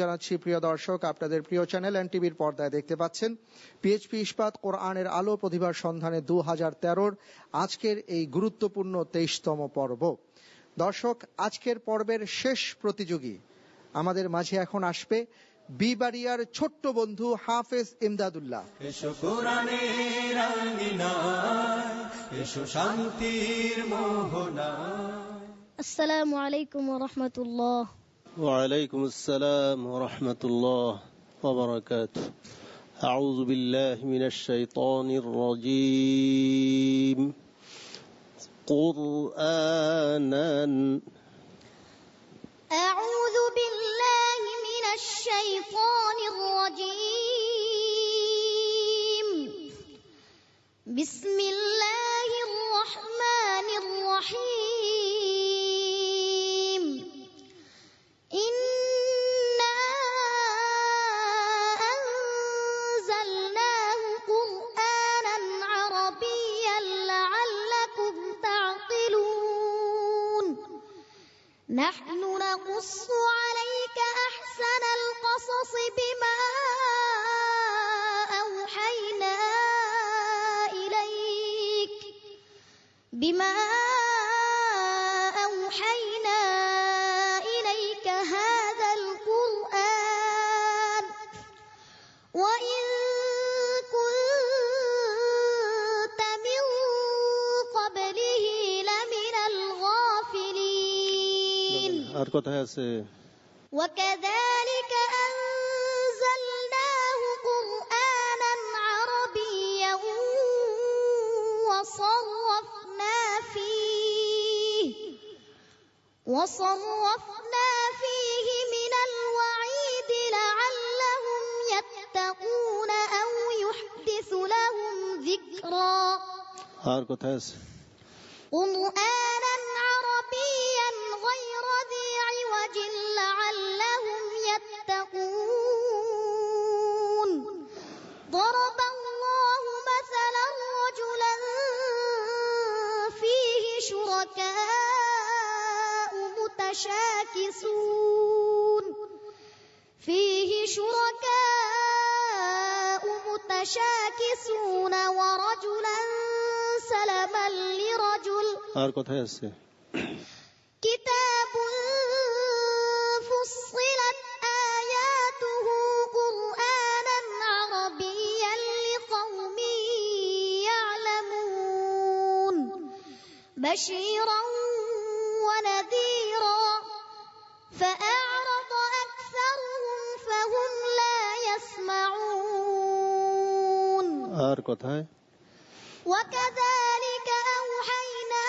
জানাচ্ছি প্রিয় দর্শক আপনাদের প্রিয় চ্যানেল এন টিভির পর্দায় দেখতে পাচ্ছেন পিএইচপি ইস্পাত কোরআনের আলো প্রতিভার সন্ধানে দু হাজার তেরোর আজকের এই গুরুত্বপূর্ণ তেইশতম পর্ব। দর্শক আজকের পর্বের শেষ প্রতিযোগী আমাদের মাঝে এখন আসবে বিবাড়িয়ার ছোট্ট বন্ধু হাফেজ ইমদাদুল্লাহ। আসসালামু আলাইকুম রহমতুল্লাহ। وعليكم السلام ورحمة الله وبركاته. أعوذ بالله من الشيطان الرجيم. قرآنا. أعوذ بالله من الشيطان الرجيم. بسم الله الرحمن الرحيم. القصص بما أوحينا إليك. بما أوحينا إليك هذا القرآن. وإن كنت من قبله لمن الغافلين. وكذلك وصرفنا فيه وصرفنا فيه من الوعيد لعلهم يتقون أو يحدث لهم ذكرا আর কোথায় আছে قرآنا عربيا غير ذي عوج لعلهم يتقون ضرب متشاكسون فيه شركاء متشاكسون ورجلا سلما لرجل আর কোথায় আছে كتاب فصلت آياته قرآنا عربيا لقوم يعلمون بشيرا ونذيرا আর কোথায় وكذلك أوحينا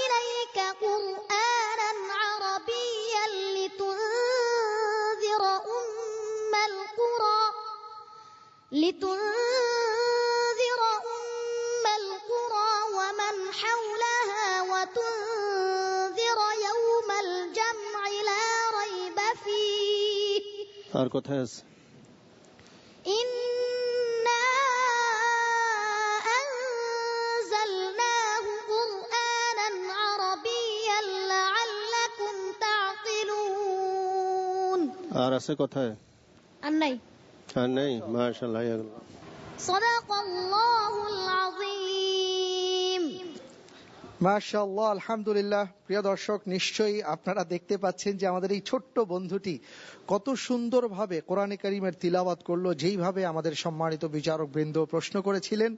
إليك قرآنا عربيا لتنذر أم القرى لتنذر أم القرى ومن حولها وتنذر يوم الجمع لا ريب فيه আর আছে কোথায়? আর নাই। আর আলহামদুলিল্লাহ। প্রিয় দর্শক নিশ্চয়ই আপনারা দেখতে পাচ্ছেন যে আমাদের এই ছোট্ট বন্ধুটি কত সুন্দরভাবে কোরআনে কারিমের তিলাওয়াত করল যেইভাবে আমাদের সম্মানিত বিচারক বৃন্দ প্রশ্ন করেছিলেন।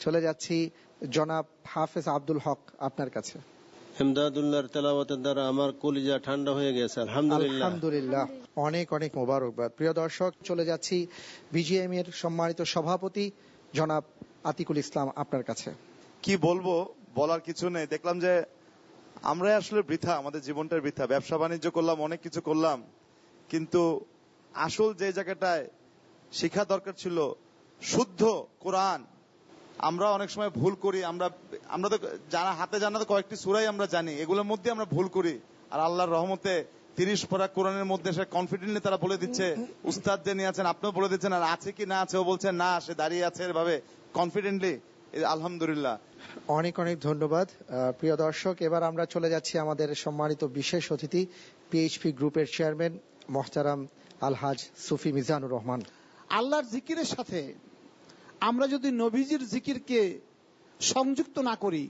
চলে যাচ্ছি জনাব হাফেজ আব্দুল হক আপনার কাছে। এমদাদুল্লাহর তেলাওয়াতের দ্বারা আমার কলিজা ঠান্ডা হয়ে গেছে আলহামদুলিল্লাহ। আলহামদুলিল্লাহ। অনেক অনেক মোবারকবাদ। প্রিয় দর্শক চলে যাচ্ছি বিজিএম এর সম্মানিত সভাপতি জনাব আতিকুল ইসলাম আপনার কাছে। কি বলব বলার কিছু নেই। দেখলাম যে আমরা আসলে বৃথা আমাদের জীবনটার বৃথা। ব্যবসা বাণিজ্য করলাম অনেক কিছু করলাম। কিন্তু আসল যে জায়গাটায় শেখা দরকার ছিল শুদ্ধ কোরআন আমরা অনেক সময় ভুল করি আমরা আমরা তো জানা হাতে জানা তো কয়েকটি সুরাই আমরা জানি এগুলোর মধ্যে আমরা ভুল করি। আর আল্লাহর রহমতে তিরিশ পড়া কোরআনের মধ্যে সে কনফিডেন্টলি তারা বলে দিচ্ছে উস্তাদ যে নিয়ে আছেন আপনিও বলে দিচ্ছেন আর আছে কি না আছে? ও বলছে না সে দাঁড়িয়ে আছে এভাবে কনফিডেন্টলি আলহামদুলিল্লাহ। অনেক অনেক ধন্যবাদ। প্রিয় দর্শক এবার আমরা চলে যাচ্ছি আমাদের সম্মানিত বিশেষ অতিথি পিএইচপি গ্রুপের চেয়ারম্যান মোহতারাম আলহাজ সুফি মিজানুর রহমান। আল্লাহর জিকিরের সাথে আমরা যদি নবীজির জিকিরকে সংযুক্ত না করি,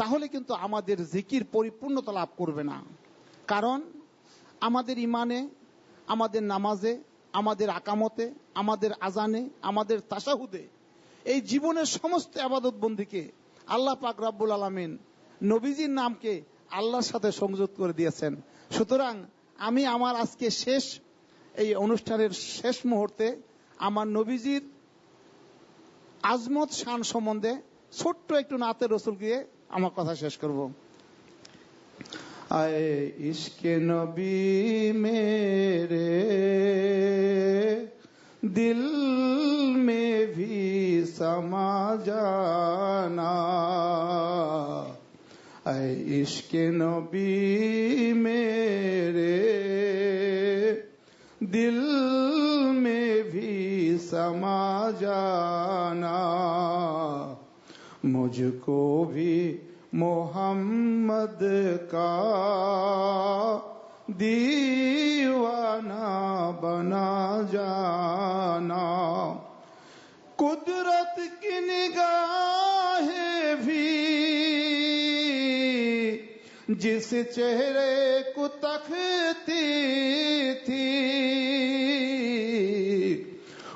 তাহলে কিন্তু আমাদের জিকির পরিপূর্ণতা লাভ করবে না। কারণ আমাদের ইমানে আমাদের নামাজে, আমাদের আকামতে, আমাদের আজানে আমাদের তাসাহুদে এই জীবনের সমস্ত আবাদত বন্দিকে আল্লাহ পাক রাব্বুল আলমিন নবীজির নামকে আল্লাহর সাথে সংযুক্ত করে দিয়েছেন। সুতরাং আমি আমার আজকে শেষ, এই অনুষ্ঠানের শেষ মুহূর্তে আমার নবীজির আজমত শান সম্বন্ধে ছোট্ট একটু নাতে রসুল গিয়ে আমার কথা শেষ করব। আয়ে নবী মেরে, দিল মে ভি সমা জানা। আয়ে ইশকে নবী মেরে, দিল سما جانا مجھ کو بھی محمد کا دیوانہ بنا جانا۔ قدرت کی نگاہ بھی جس چہرے کو تختی تھی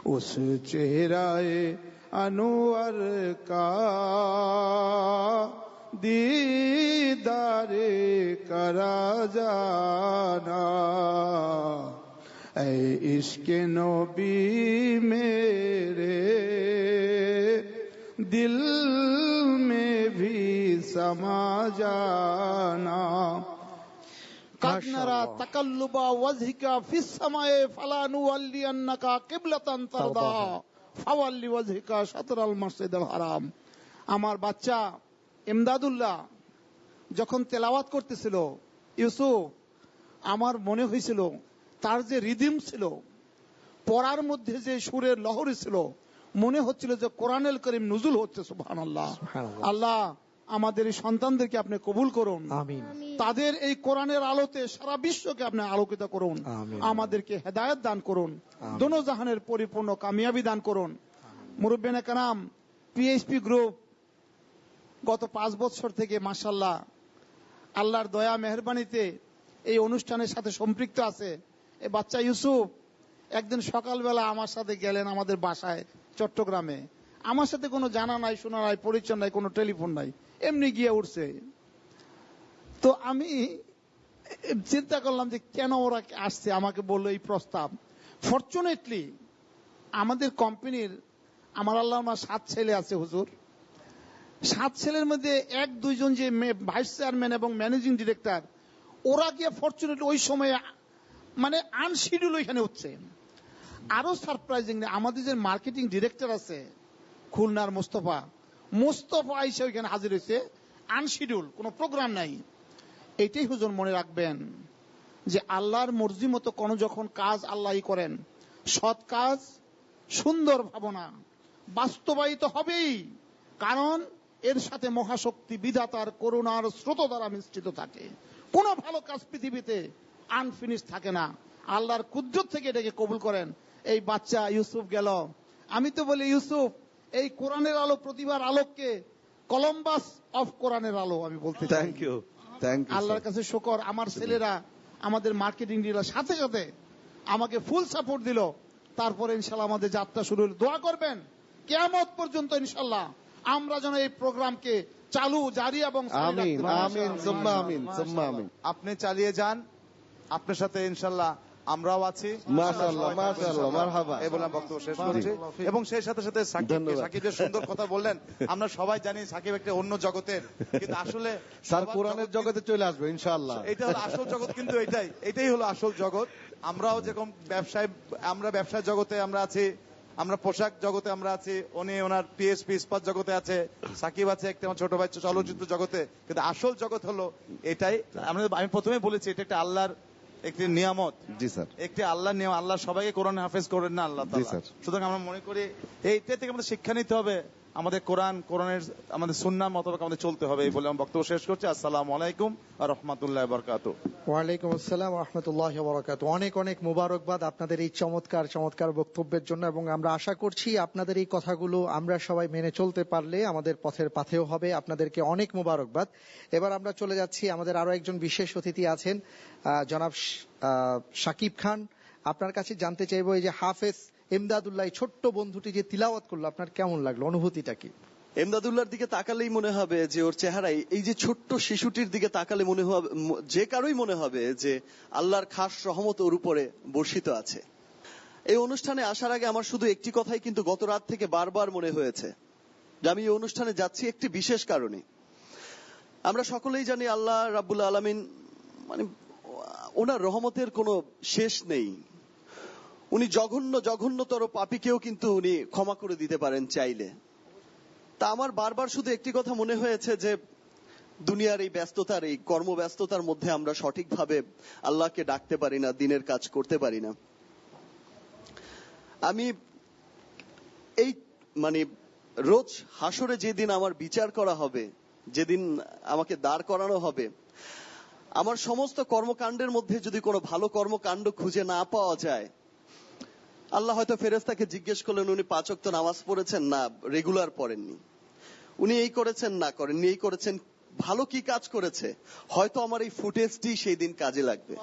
اس چہرہ انور کا دیدار کرا جانا۔ اے عشق نوبی میرے، دل میں بھی سما جانا۔ আমার বাচ্চা এমদাদুল্লাহ যখন তেলাওয়াত করতেছিল ইউসুফ আমার মনে হয়েছিল তার যে রিদিম ছিল পড়ার মধ্যে যে সুরের লহরী ছিল মনে হচ্ছিল যে কোরআনুল করিম নুজুল হচ্ছে সুহান আল্লাহ আল্লাহ আমাদের এই সন্তানদেরকে আপনি কবুল করুন। আমিন। তাদের এই কোরআনের আলোতে সারা বিশ্বকে আপনি আলোকিত করুন। আমাদেরকে হেদায়ত দান করুন। দোনো জাহানের পরিপূর্ণ কামিয়াবি দান করুন। মুরব্বেনে কানাম পিএইচপি গ্রুপ গত পাঁচ বছর থেকে মাসাল্লাহ আল্লাহর দয়া মেহরবানিতে এই অনুষ্ঠানের সাথে সম্পৃক্ত আছে। এই বাচ্চা ইউসুফ একদিন সকালবেলা আমার সাথে গেলেন আমাদের বাসায় চট্টগ্রামে। আমার সাথে কোনো জানা নাই, শোনা নাই, পরিচয় নাই, কোনো টেলিফোন নাই। এমনি গিয়ে উঠছে। তো আমি চিন্তা করলাম যে কেন ওরা আসছে, আমাকে বলল এই প্রস্তাব। ফরচুনেটলি আমাদের কোম্পানির আমার আল্লাহ আমার সাত ছেলে আছে, হুজুর। সাত ছেলের মধ্যে এক, দুইজন যে ভাইস চেয়ারম্যান এবং ম্যানেজিং ডিরেক্টর ওরা গিয়ে ফরচুনেটলি ওই সময়ে মানে আনশিডিউল ওইখানে হচ্ছে। আরও সারপ্রাইজিং আমাদের যে মার্কেটিং ডিরেক্টর আছে খুলনার মোস্তফা। মোস্তফা আইসা ওইখানে হাজির হয়েছে আনশিডিউল, কোনো প্রোগ্রাম নাই। এটাই হুজুর মনে রাখবেন যে আল্লাহর মর্জি মতো কোনো যখন কাজ আল্লাহই করেন, সৎ কাজ, সুন্দর ভাবনা, বাস্তবায়িত হবেই। কারণ এর সাথে মহাশক্তি, বিধাতার, করুণার স্রোত দ্বারা মিশ্রিত থাকে। কোনো ভালো কাজ পৃথিবীতে আনফিনিশ থাকে না। আল্লাহর কুদ্রত থেকে এটাকে কবুল করেন। এই বাচ্চা ইউসুফ গেল। আমি তো বলি, ইউসুফ এই কোরআনের আলো প্রতিভার আলোককে কলম্বাস অফ কোরআনের আলো আমি বলতে চাই। থ্যাংক ইউ থ্যাংক ইউ আল্লাহর কাছে শুকর। আমার ছেলেরা আমাদের মার্কেটিং ডিলার সাথে সাথে আমাকে ফুল সাপোর্ট দিল। তারপরে ইনশাল্লাহ আমাদের যাত্রা শুরু হলো। দোয়া করবেন কেয়ামত পর্যন্ত ইনশাল্লাহ আমরা যেন এই প্রোগ্রামকে চালু জারি এবং আমিন আমিন সুম্মা আমিন সুম্মা আমিন। আপনি চালিয়ে যান। আপনার সাথে ইনশাল্লাহ আমরাও আছি। বক্তব্য শেষ করছি। এবং সেই সাথে সাথে সাকিব যে সুন্দর কথা বললেন আমরা সবাই জানি সাকিব একটা অন্য জগতের কিন্তু আসলে স্যার কোরআনের জগতে চলে আসবে ইনশাআল্লাহ। এটা হলো আসল জগৎ কিন্তু এটাই। এটাই হলো আসল জগৎ। আমরাও যেরকম ব্যবসায় আমরা ব্যবসায় জগতে আমরা আছি আমরা পোশাক জগতে আমরা আছি উনি ওনার পিএসপি ইস্পাত জগতে আছে সাকিব আছে একটা আমার ছোট ভাই চলচ্চিত্র জগতে কিন্তু আসল জগৎ হলো এটাই। আমি প্রথমে বলেছি এটা একটা আল্লাহর একটি নিয়ামত। জি স্যার। একটি আল্লাহ নিয়ম আল্লাহ সবাইকে কোরআন হাফেজ করেন না আল্লাহ জি, স্যার। সুতরাং আমরা মনে করি এইটা থেকে আমাদের শিক্ষা নিতে হবে। আমাদের কোরআন, কোরআনের, আমাদের সুন্না মোতাবেক আমাদের চলতে হবে, এই বলে আমি বক্তব্য শেষ করছি। আসসালামু আলাইকুম আর রহমতুল্লাহ বরকাত ওয়ালাইকুম আসসালাম রহমতুল্লাহ বরকাত অনেক অনেক মুবারকবাদ আপনাদের এই চমৎকার চমৎকার বক্তব্যের জন্য এবং আমরা আশা করছি আপনাদের এই কথাগুলো আমরা সবাই মেনে চলতে পারলে আমাদের পথের পাথেও হবে। আপনাদেরকে অনেক মুবারকবাদ। এবার আমরা চলে যাচ্ছি। আমাদের আরও একজন বিশেষ অতিথি আছেন জনাব শাকিব খান। আপনার কাছে জানতে চাইব এই যে হাফেজ এমদাদুল্লাহ ছোট্ট বন্ধুটি যে তিলাওয়াত করল, আপনার কেমন লাগল? অনুভূতিটা কি? এমদাদুল্লাহর দিকে তাকালেই মনে হবে যে ওর চেহারায়, এই যে ছোট্ট শিশুটির দিকে তাকালে মনে হবে যে কারোই মনে হবে যে আল্লাহর খাস রহমত ওর উপরে বর্ষিত আছে। এই অনুষ্ঠানে আসার আগে আমার শুধু একটি কথাই কিন্তু গত রাত থেকে বারবার মনে হয়েছে যে আমি এই অনুষ্ঠানে যাচ্ছি একটি বিশেষ কারণে। আমরা সকলেই জানি আল্লাহ রাব্বুল আলামিন মানে ওনার রহমতের কোনো শেষ নেই। উনি জঘন্য, জঘন্যতর পাপীকেও কিন্তু উনি ক্ষমা করে দিতে পারেন চাইলে। তা আমার বারবার শুধু একটি কথা মনে হয়েছে যে, দুনিয়ার এই ব্যস্ততার, এই কর্মব্যস্ততার মধ্যে আমরা সঠিকভাবে আল্লাহকে ডাকতে পারি না, দিনের কাজ করতে পারি না। আমি এই মানে রোজ হাসরে যেদিন আমার বিচার করা হবে, যেদিন আমাকে দাঁড় করানো হবে, আমার সমস্ত কর্মকাণ্ডের মধ্যে যদি কোনো ভালো কর্মকাণ্ড খুঁজে না পাওয়া যায় আল্লাহ হয়তো ফেরেস্তাকে জিজ্ঞেস করলেন, উনি পাঁচ ওয়াক্ত নামাজ পড়েছেন না? রেগুলার পড়েননি। উনি এই করেছেন, না করেননি, এই করেছেন। ভালো কি কাজ করেছে? হয়তো আমার এই ফুটেজটি সেই দিন কাজে লাগবে।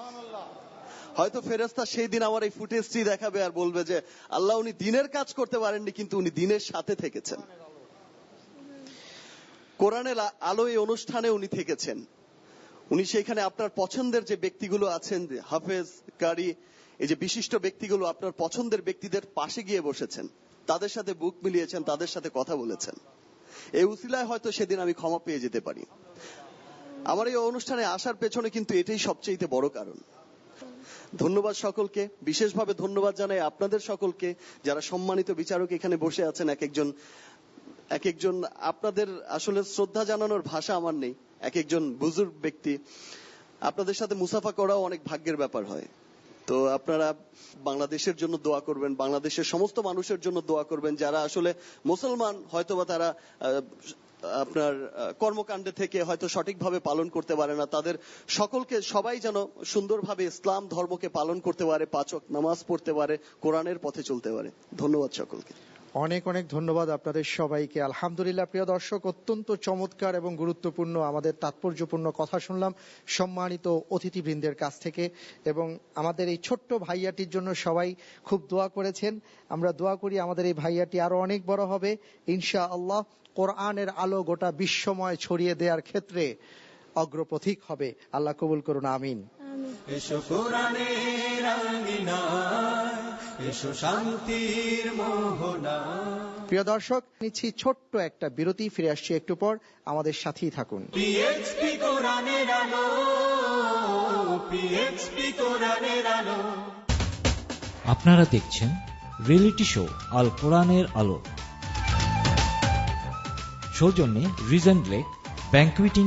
হয়তো ফেরেস্তা সেই দিন আমার এই ফুটেজটি দেখাবে আর বলবে যে, আল্লাহ উনি দিনের কাজ করতে পারেননি, কিন্তু উনি দিনের সাথে থেকেছেন। কোরআনের আলো এই অনুষ্ঠানে উনি থেকেছেন। উনি সেইখানে আপনার পছন্দের যে ব্যক্তিগুলো আছেন হাফেজ কারি এই যে বিশিষ্ট ব্যক্তিগুলো আপনার পছন্দের ব্যক্তিদের পাশে গিয়ে বসেছেন, তাদের সাথে বুক মিলিয়েছেন, তাদের সাথে কথা বলেছেন। এই উসিলায় হয়তো সেদিন আমি ক্ষমা পেয়ে যেতে পারি। আমার এই অনুষ্ঠানে আসার পেছনে কিন্তু এটাই সবচেয়ে বড় কারণ। ধন্যবাদ সকলকে, বিশেষভাবে ধন্যবাদ জানাই আপনাদের সকলকে, যারা সম্মানিত বিচারক এখানে বসে আছেন, এক একজন এক একজন আপনাদের আসলে শ্রদ্ধা জানানোর ভাষা আমার নেই, এক একজন বুজুর্গ ব্যক্তি। আপনাদের সাথে মুসাফা করাও অনেক ভাগ্যের ব্যাপার হয়। তো আপনারা বাংলাদেশের জন্য দোয়া করবেন, বাংলাদেশের সমস্ত মানুষের জন্য দোয়া করবেন যারা আসলে মুসলমান, হয়তোবা তারা আপনার কর্মকাণ্ডে থেকে হয়তো সঠিকভাবে পালন করতে পারে না। তাদের সকলকে সবাই যেন সুন্দরভাবে ইসলাম ধর্মকে পালন করতে পারে, পাচক নামাজ পড়তে পারে, কোরআনের পথে চলতে পারে। ধন্যবাদ সকলকে। অনেক অনেক ধন্যবাদ আপনাদের সবাইকে। আলহামদুলিল্লাহ, প্রিয় দর্শক, অত্যন্ত চমৎকার এবং গুরুত্বপূর্ণ আমাদের তাৎপর্যপূর্ণ কথা শুনলাম সম্মানিত অতিথিবৃন্দের কাছ থেকে এবং আমাদের এই ছোট্ট ভাইয়াটির জন্য সবাই খুব দোয়া করেছেন। আমরা দোয়া করি আমাদের এই ভাইয়াটি আরও অনেক বড় হবে ইনশা আল্লাহ কোরআনের আলো গোটা বিশ্বময় ছড়িয়ে দেওয়ার ক্ষেত্রে অগ্রপথিক হবে। আল্লাহ কবুল করুন, আমিন। এসো শান্তির প্রিয় দর্শক নিচ্ছি ছোট্ট একটা বিরতি ফিরে আসছি একটু পর। আমাদের সাথেই থাকুন। পিএইচপি কোরআনের আলো পিএইচপি কোরআনের আলো। আপনারা দেখছেন রিয়েলিটি শো আল কোরআনের আলো। সৌজন্যে রিজেন্ট লেক ব্যাংকুইটিং